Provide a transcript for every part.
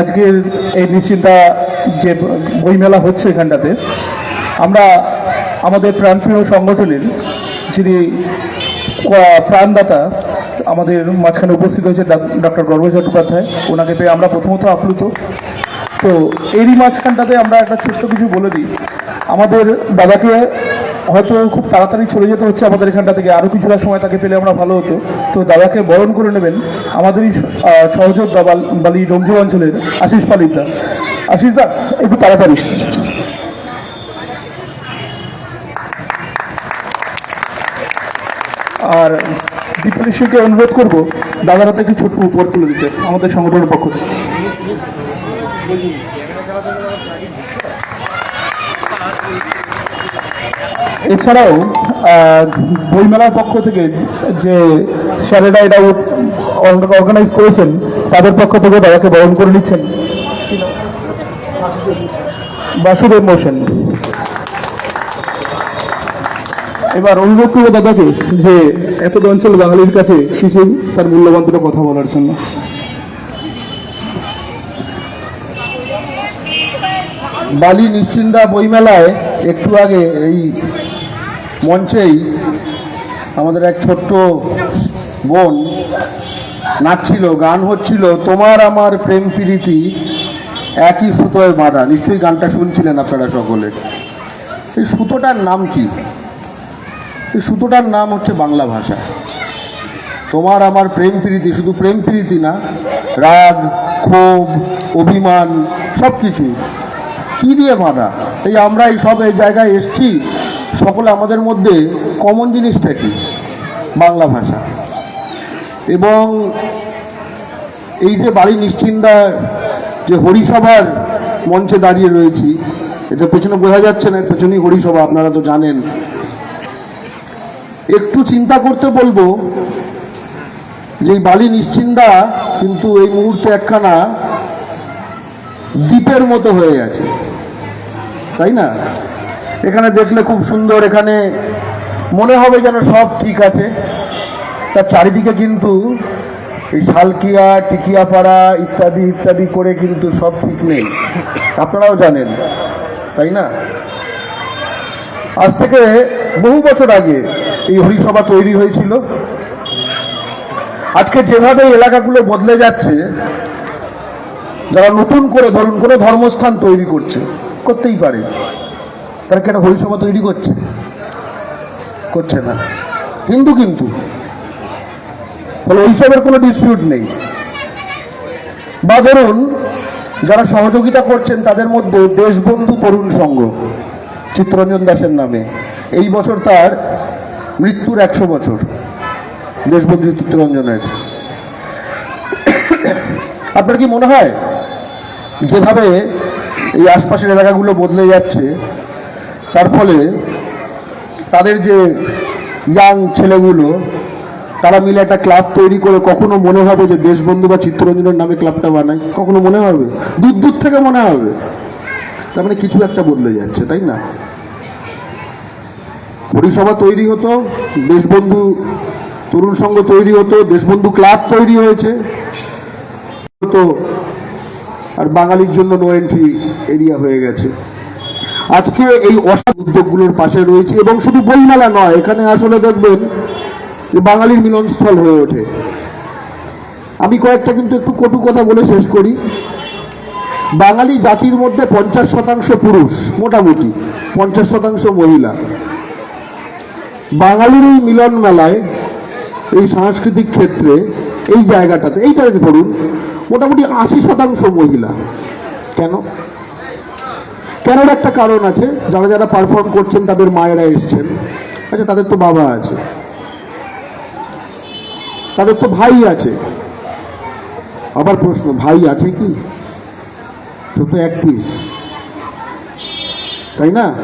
আজকের এই নিশ্চিন্তা যে বইমেলা হচ্ছে এখানটাতে, আমরা আমাদের প্রাণপ্রিয় সংগঠনের যিনি প্রাণদাতা আমাদের মাঝখানে উপস্থিত হয়েছে ডক্টর গর্ব চট্টোপাধ্যায়, ওনাকে পেয়ে আমরা প্রথমত আপ্লুত। তো এরই মাঝখানটাতে আমরা একটা ছোট্ট কিছু বলে দিই। আমাদের দাদাকে হয়তো খুব তাড়াতাড়ি চলে যেতে হচ্ছে আমাদের এখানটা থেকে। আরও কিছুটা সময় তাকে পেলে আমরা ভালো হতো। তো দাদাকে বরণ করে নেবেন আমাদেরই সহযোদ্ধা বাল- রঞ্জু অঞ্চলের আশিস পালিতা। আশিস দা, একটু তাড়াতাড়ি। আর দীপালিশকে অনুরোধ করব, দাদারা একটু ছোট্ট উপহার তুলে দিতে, আমাদের সংগঠনের পক্ষ থেকে। এছাড়াও বইমেলার পক্ষ থেকে যে স্যারেরা এটা অর্গানাইজ করেছেন, তাদের পক্ষ থেকে দাদাকে বরণ করে নিচ্ছেন। বাসুদেব মোশন। এবার অনুরোধ করব দাদাকে যে এত অঞ্চল বাঙালির কাছে কিছু তার মূল্যবান দুটো কথা বলার জন্য। বালি নিশ্চিন্দা বইমেলায় একটু আগে এই মঞ্চেই আমাদের এক ছোট্ট বোন নাচছিল, গান হচ্ছিল, তোমার আমার প্রেম প্রীতি একই সুতোয় বাঁধা। নিশ্চয়ই গানটা শুনছিলেন আপনারা সকলে। এই সুতোটার নাম কি? এই সুতোটার নাম হচ্ছে বাংলা ভাষা। তোমার আমার প্রেম প্রীতি, শুধু প্রেম প্রীতি না, রাগ, ক্ষোভ, অভিমান সব কিছু কি দিয়ে বাঁধা? এই আমরা এই সব এই জায়গায় এসছি, সকলে আমাদের মধ্যে কমন জিনিসটা কি? বাংলা ভাষা। এবং এই যে বাড়ি নিশ্চিন্দা যে হরিসভার মঞ্চে দাঁড়িয়ে রয়েছি, এটা পেছনে বোঝা যাচ্ছে না পেছনেই হরিসভা, আপনারা তো জানেন। একটু চিন্তা করতে বলব যে বালি নিশ্চিন্দা কিন্তু এই মুহূর্তে একখানা দ্বীপের মতো হয়ে গেছে। তাই না? এখানে দেখলে খুব সুন্দর, এখানে মনে হবে যেন সব ঠিক আছে। তার চারিদিকে কিন্তু এই শালকিয়া, টিকিয়াপাড়া ইত্যাদি ইত্যাদি করে কিন্তু সব ঠিক নেই। আপনারাও জানেন, তাই না? আজ থেকে বহু বছর আগে এই হরিসভা তৈরি হয়েছিল। আজকে যেভাবে এলাকাগুলো বদলে যাচ্ছে যারা নতুন করে ধরুন কোনো ধর্মস্থান তৈরি করছে, করতেই পারে। তারা কেন হরিসভা তৈরি করছে? করছে না। হিন্দু কিন্তু। ফলে ওইসবের কোনো ডিসপিউট নেই। বা ধরুন, যারা সহযোগিতা করছেন তাদের মধ্যে দেশবন্ধু তরুণ সংঘ, চিত্তরঞ্জন দাসের নামে। এই বছর তার মৃত্যুর একশো বছর, দেশবন্ধু চিত্তরঞ্জনের। আপনার কি মনে হয়? যেভাবে এই আশপাশের এলাকাগুলো বদলে যাচ্ছে, তার ফলে তাদের যে ইয়াং ছেলেগুলো, তারা মিলে একটা ক্লাব তৈরি করে কখনো মনে হবে যে দেশবন্ধু বা চিত্তরঞ্জনের নামে ক্লাবটা বানায়? কখনো মনে হবে? দূর দূর থেকে মনে হবে। তার মানে কিছু একটা বদলে যাচ্ছে, তাই না? পরিষেবা তৈরি হতো, দেশবন্ধু তরুণ সংঘ তৈরি হতো, দেশবন্ধু ক্লাব তৈরি হয়েছে। তো আর বাঙালির জন্য নো এন্ট্রি এরিয়া হয়ে গেছে। আজকে এই অসাধ উদ্যোগগুলোর পাশে রয়েছে এবং শুধু বইমেলা নয়, এখানে আসলে দেখবেন যে বাঙালির মিলনস্থল হয়ে ওঠে। আমি কয়েকটা কিন্তু একটু কটু কথা বলে শেষ করি। বাঙালি জাতির মধ্যে পঞ্চাশ শতাংশ পুরুষ, মোটামুটি পঞ্চাশ শতাংশ মহিলা। বাঙালির এই মিলন মেলায় এই সাংস্কৃতিক ক্ষেত্রে এই জায়গাটাতে এইটাকে ধরুন, মোটামুটি আশি শতাংশ মহিলা। কেন? কেন একটা কারণ আছে, যারা যারা পারফর্ম করছেন, তাদের মায়েরা এসছেন। আচ্ছা তাদের তো বাবা আছে। তাদের তো ভাই আছে। আবার প্রশ্ন, ভাই আছে কি? তো তো এক পিস তাই না?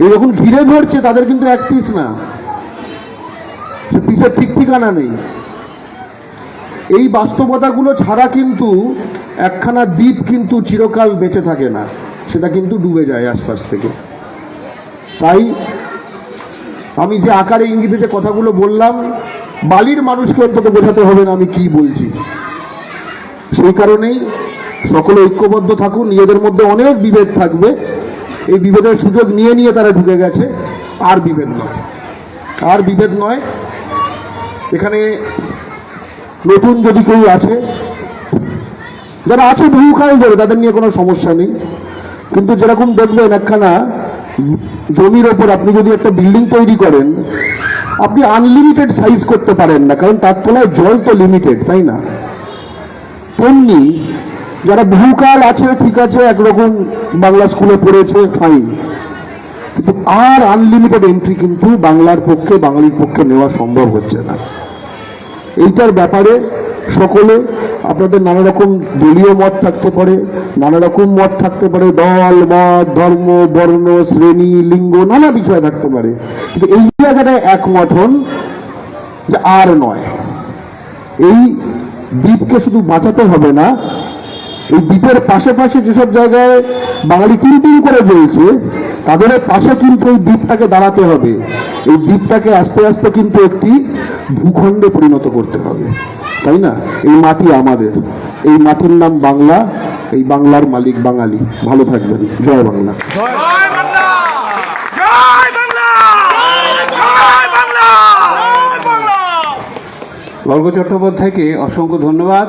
এই ঘিরে ধরছে, তাদের কিন্তু এক পিস না। পিসের ঠিক ঠিকানা নেই। এই বাস্তবতাগুলো ছাড়া কিন্তু একখানা দ্বীপ কিন্তু চিরকাল বেঁচে থাকে না। সেটা কিন্তু ডুবে যায় আশপাশ থেকে। তাই আমি যে আকারে ইঙ্গিতে যে কথাগুলো বললাম, বালির মানুষকে অন্তত বোঝাতে হবে না আমি কি বলছি। সেই কারণেই সকলে ঐক্যবদ্ধ থাকুন, নিজেদের মধ্যে অনেক বিভেদ থাকবে। এই বিভেদের সুযোগ নিয়ে নিয়ে তারা ঢুকে গেছে, আর বিভেদ নয়। আর বিভেদ নয়, এখানে নতুন যদি কেউ আছে, যারা আছে বহুকাল ধরে, তাদের নিয়ে কোনো সমস্যা নেই। কিন্তু যেরকম দেখবেন একখানা জমির ওপর আপনি যদি একটা বিল্ডিং তৈরি করেন, আপনি আনলিমিটেড সাইজ করতে পারেন না, কারণ তার তলায় জল তো লিমিটেড তাই না? তেমনি যারা বহুকাল আছে, ঠিক আছে, একরকম বাংলা স্কুলে পড়েছে ফাইন কিন্তু আর আনলিমিটেড এন্ট্রি কিন্তু বাংলার পক্ষে, বাঙালির পক্ষে নেওয়া সম্ভব হচ্ছে না। এইটার ব্যাপারে সকলে আপনাদের নানা রকম দলীয় মত থাকতে পারে নানা রকম মত থাকতে পারে, দল, মত, ধর্ম, বর্ণ, শ্রেণি, লিঙ্গ, নানা বিষয় থাকতে পারে। কিন্তু এই জায়গাটায় একমত হন যে আর নয়। এই দ্বীপকে শুধু বাঁচাতে হবে না, এই দ্বীপের পাশে পাশে যেসব জায়গায় বাঙালি টিম করে জ্বলছে তাদের পাশে কিন্তু এই দ্বীপটাকে দাঁড়াতে হবে। এই দ্বীপটাকে আস্তে আস্তে কিন্তু একটি ভূখণ্ডে পরিণত করতে হবে। তাই না? এই মাটি আমাদের। এই মাটির নাম বাংলা এই বাংলার মালিক বাঙালি। ভালো থাকবেন। জয় বাংলা। জয় বাংলা। জয় বাংলা। জয় বাংলা। জয় বাংলা। গর্গ চট্টোপাধ্যায়কে অসংখ্য ধন্যবাদ।